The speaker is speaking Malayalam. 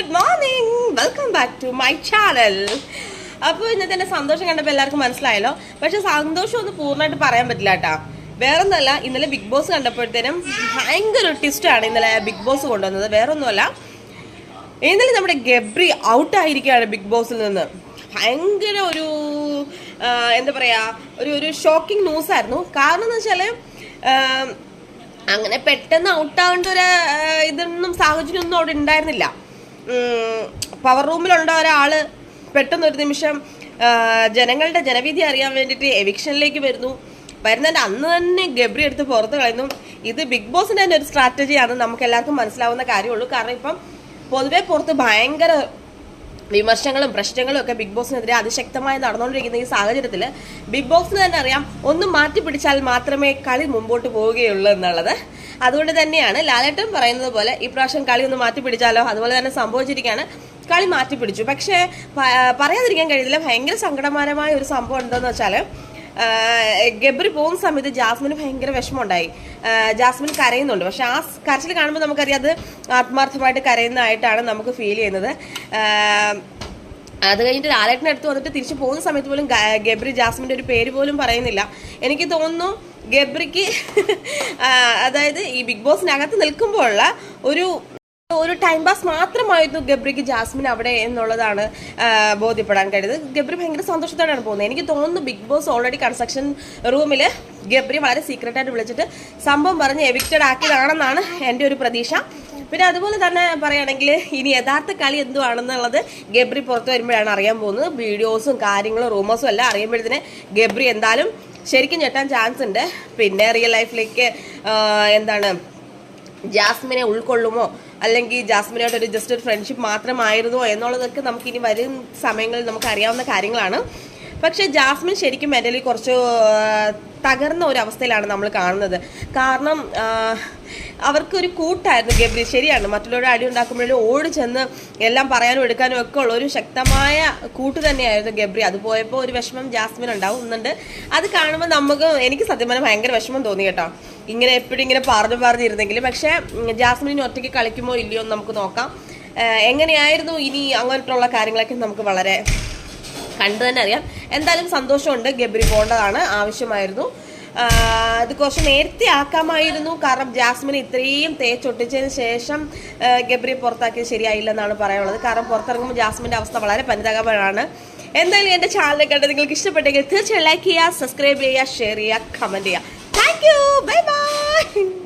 Good morning welcome back to my channel അപ്പോൾ ഇന്നത്തെ എന്റെ സന്തോഷം കണ്ടപ്പോൾ എല്ലാവർക്കും മനസ്സിലായല്ലോ. പക്ഷെ സന്തോഷം ഒന്ന് പൂർണമായിട്ട് പറയാൻ പറ്റില്ല കേട്ടോ. വേറൊന്നുമല്ല ഇന്നലെ ബിഗ് ബോസ് കണ്ടപ്പോഴത്തേനും ഭയങ്കര ഒരു ട്വിസ്റ്റാണ് ഇന്നലെ ബിഗ് ബോസ് കൊണ്ടുവന്നത്. വേറൊന്നുമല്ല ഇന്നലെ നമ്മുടെ ഗബ്രി ഔട്ട് ആയിരിക്കുകയാണ് ബിഗ് ബോസിൽ നിന്ന്. ഭയങ്കര ഒരു എന്താ പറയുക ഒരു ഒരു ഷോക്കിംഗ് ന്യൂസ് ആയിരുന്നു. കാരണം എന്ന് വെച്ചാൽ അങ്ങനെ പെട്ടെന്ന് ഔട്ടാവേണ്ട ഒരു ഇതൊന്നും സാഹചര്യമൊന്നും അവിടെ ഉണ്ടായിരുന്നില്ല. പവർ റൂമിലുള്ള ഒരാൾ. പെട്ടെന്ന് ഒരു നിമിഷം ജനങ്ങളുടെ ജനവിധി അറിയാൻ വേണ്ടിയിട്ട് എവിക്ഷനിലേക്ക് വരുന്നു. വരുന്നതിന്റെ അന്ന് തന്നെ ഗബ്രി എടുത്ത് പുറത്ത് കളയുന്നു. ഇത് ബിഗ് ബോസിന്റെ തന്നെ ഒരു സ്ട്രാറ്റജിയാണ് നമുക്ക് എല്ലാവർക്കും മനസ്സിലാവുന്ന കാര്യമുള്ളൂ. കാരണം ഇപ്പം പൊതുവെ പുറത്ത് ഭയങ്കര വിമർശനങ്ങളും പ്രശ്നങ്ങളും ഒക്കെ ബിഗ് ബോസിനെതിരെ അതിശക്തമായി നടന്നുകൊണ്ടിരിക്കുന്ന ഈ സാഹചര്യത്തിൽ ബിഗ് ബോസിന് തന്നെ അറിയാം ഒന്ന് മാറ്റി പിടിച്ചാൽ മാത്രമേ കളി മുമ്പോട്ട് പോവുകയുള്ളൂ എന്നുള്ളത്. അതുകൊണ്ട് തന്നെയാണ് ലാലേട്ടൻ പറയുന്നത് പോലെ ഇപ്രാവശ്യം കളി ഒന്ന് മാറ്റി പിടിച്ചാലോ? അതുപോലെ തന്നെ സംഭവിച്ചിരിക്കുകയാണ്. കളി മാറ്റി പിടിച്ചു. പക്ഷേ പറയാതിരിക്കാൻ കഴിയില്ല ഭയങ്കര സങ്കടമാനമായ ഒരു സംഭവം എന്താണെന്ന് വെച്ചാൽ ഗബ്രി പോകുന്ന സമയത്ത് ജാസ്മിന് ഭയങ്കര വിഷമമുണ്ടായി. ജാസ്മിൻ കരയുന്നുണ്ട്. പക്ഷെ ആ കരച്ചിൽ കാണുമ്പോൾ നമുക്കറിയാം അത് ആത്മാർത്ഥമായിട്ട് കരയുന്നതായിട്ടാണ് നമുക്ക് ഫീൽ ചെയ്യുന്നത്. അത് കഴിഞ്ഞിട്ട് ലാലേട്ടന്റെ അടുത്ത് വന്നിട്ട് തിരിച്ചു പോകുന്ന സമയത്ത് പോലും ഗബ്രി ജാസ്മിന്റെ ഒരു പേര് പോലും പറയുന്നില്ല. എനിക്ക് തോന്നുന്നു ഗബ്രിക്ക് അതായത് ഈ ബിഗ് ബോസിനകത്ത് നിൽക്കുമ്പോഴുള്ള ഒരു ഒരു ടൈം പാസ് മാത്രമായിരുന്നു ഗബ്രിക്ക് ജാസ്മിൻ അവിടെ എന്നുള്ളതാണ് ബോധ്യപ്പെടാൻ കഴിയുന്നത് ഗബ്രി ഭയങ്കര സന്തോഷത്തോടെയാണ് പോകുന്നത്. എനിക്ക് തോന്നുന്നു ബിഗ് ബോസ് ഓൾറെഡി കൺസ്ട്രക്ഷൻ റൂമിൽ ഗബ്രി വളരെ സീക്രട്ടായിട്ട് വിളിച്ചിട്ട് സംഭവം പറഞ്ഞ് എവിക്റ്റഡ് ആക്കിയതാണെന്നാണ് എന്റെ ഒരു പ്രതീക്ഷ. പിന്നെ അതുപോലെ തന്നെ പറയുകയാണെങ്കിൽ ഇനി യഥാർത്ഥ കളി എന്തുവാണെന്നുള്ളത് ഗബ്രി പുറത്ത് വരുമ്പോഴാണ് അറിയാൻ പോകുന്നത്. വീഡിയോസും കാര്യങ്ങളും റൂമേഴ്സും എല്ലാം അറിയുമ്പോഴത്തേന് ഗബ്രി എന്തായാലും ശരിക്കും ഞെട്ടാൻ ചാൻസ് ഉണ്ട്. പിന്നെ റിയൽ ലൈഫിലേക്ക് എന്താണ് ജാസ്മിനെ ഉൾക്കൊള്ളുമോ? അല്ലെങ്കിൽ ജാസ്മിനായിട്ട് ഒരു ജസ്റ്റ് ഒരു ഫ്രണ്ട്ഷിപ്പ് മാത്രമായിരുന്നോ എന്നുള്ളതൊക്കെ നമുക്ക് ഇനി വരും സമയങ്ങളിൽ നമുക്ക് അറിയാവുന്ന കാര്യങ്ങളാണ്. പക്ഷെ ജാസ്മിൻ ശരിക്കും മെന്റലി കുറച്ച് തകർന്ന ഒരു അവസ്ഥയിലാണ് നമ്മൾ കാണുന്നത്. കാരണം അവർക്കൊരു കൂട്ടായിരുന്നു ഗബ്രി. ശരിയാണ് മറ്റുള്ളവരുടെ അടി ഉണ്ടാക്കുമ്പോഴും ഓടി ചെന്ന് എല്ലാം പറയാനും എടുക്കാനും ഒക്കെ ഉള്ള ഒരു ശക്തമായ കൂട്ട് തന്നെയായിരുന്നു ഗബ്രി. അത് പോയപ്പോൾ ഒരു വിഷമം ജാസ്മിൻ ഉണ്ടാവുന്നുണ്ട്. അത് കാണുമ്പോൾ നമുക്ക് എനിക്ക് സത്യം പറഞ്ഞാൽ ഭയങ്കര വിഷമം തോന്നി കേട്ടോ. ഇങ്ങനെ എപ്പോഴും ഇങ്ങനെ പറഞ്ഞു പറഞ്ഞിരുന്നെങ്കിൽ. പക്ഷേ ജാസ്മിൻ ഒറ്റയ്ക്ക് കളിക്കുമോ ഇല്ലയോ എന്ന് നമുക്ക് നോക്കാം. എങ്ങനെയായിരുന്നു ഇനി അങ്ങനെയുള്ള കാര്യങ്ങളൊക്കെ നമുക്ക് വളരെ കണ്ടു തന്നെ അറിയാം. എന്തായാലും സന്തോഷമുണ്ട് ഗബ്രി പോകേണ്ടതാണ് ആവശ്യമായിരുന്നു. അത് കുറച്ച് നേരത്തെ ആക്കാമായിരുന്നു. കാരണം ജാസ്മിൻ ഇത്രയും തേച്ചൊട്ടിച്ചതിന് ശേഷം ഗബ്രി പുറത്താക്കിയത് ശരിയായില്ല എന്നാണ് പറയാനുള്ളത്. കാരണം പുറത്തിറങ്ങുമ്പോൾ ജാസ്മിന്റെ അവസ്ഥ വളരെ പരിതാപകരമാണ് എന്തായാലും എന്റെ ചാനൽ കണ്ട് നിങ്ങൾക്ക് ഇഷ്ടപ്പെട്ടെങ്കിൽ തീർച്ചയായും ലൈക്ക് ചെയ്യുക സബ്സ്ക്രൈബ് ചെയ്യുക ഷെയർ ചെയ്യുക കമന്റ് ചെയ്യുക. Thank you bye bye